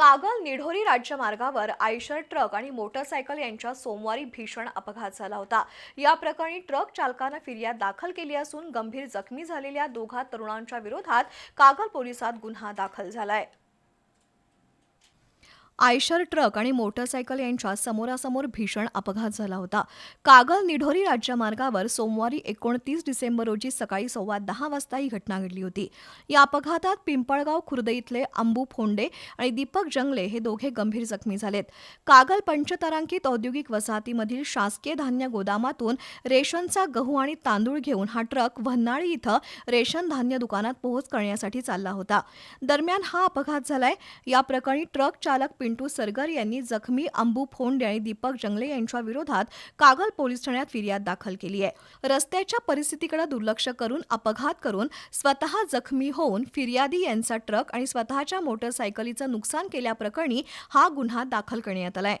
कागल निढोरी राज्यमार्गावर Eicher truck आणि motorcycle यांच्या सोमवारी भीषण अपघात झाला होता. या प्रकरणी ट्रक चालकानं फिर्याद दाखल केली असून गंभीर जखमी झालेल्या दोघा तरुणांच्या विरोधात कागल पोलिसात गुन्हा दाखल झालाय. आयशर ट्रक आणि मोटरसायकल यांच्या समोरासमोर भीषण अपघात झाला होता. कागल निढोरी राज्यमार्गावर सोमवारी एकोणतीस डिसेंबर रोजी सकाळी सव्वा दहा वाजता ही घटना घडली होती. या अपघातात पिंपळगाव खुर्द इथले अंबू फोंडे आणि दीपक जंगले हे दोघे गंभीर जखमी झालेत. कागल पंचतारांकित औद्योगिक वसाहतीमधील शासकीय धान्य गोदामातून रेशनचा गहू आणि तांदूळ घेऊन हा ट्रक वन्हाळी इथं रेशन धान्य दुकानात पोहोच करण्यासाठी चालला होता. दरम्यान हा अपघात झालाय. या प्रकरणी ट्रक चालक पिंटू सरगर यांनी जखमी अंबू फोंडे आणि दीपक जंगले यांच्या विरोधात कागल पोलीस ठाण्यात फिर्याद दाखल केली आहे. रस्त्याच्या परिस्थितीकडे दुर्लक्ष करून अपघात करून स्वतः जखमी होऊन फिर्यादी यांचा ट्रक आणि स्वतःच्या मोटरसायकलीचं नुकसान केल्याप्रकरणी हा गुन्हा दाखल करण्यात आलाय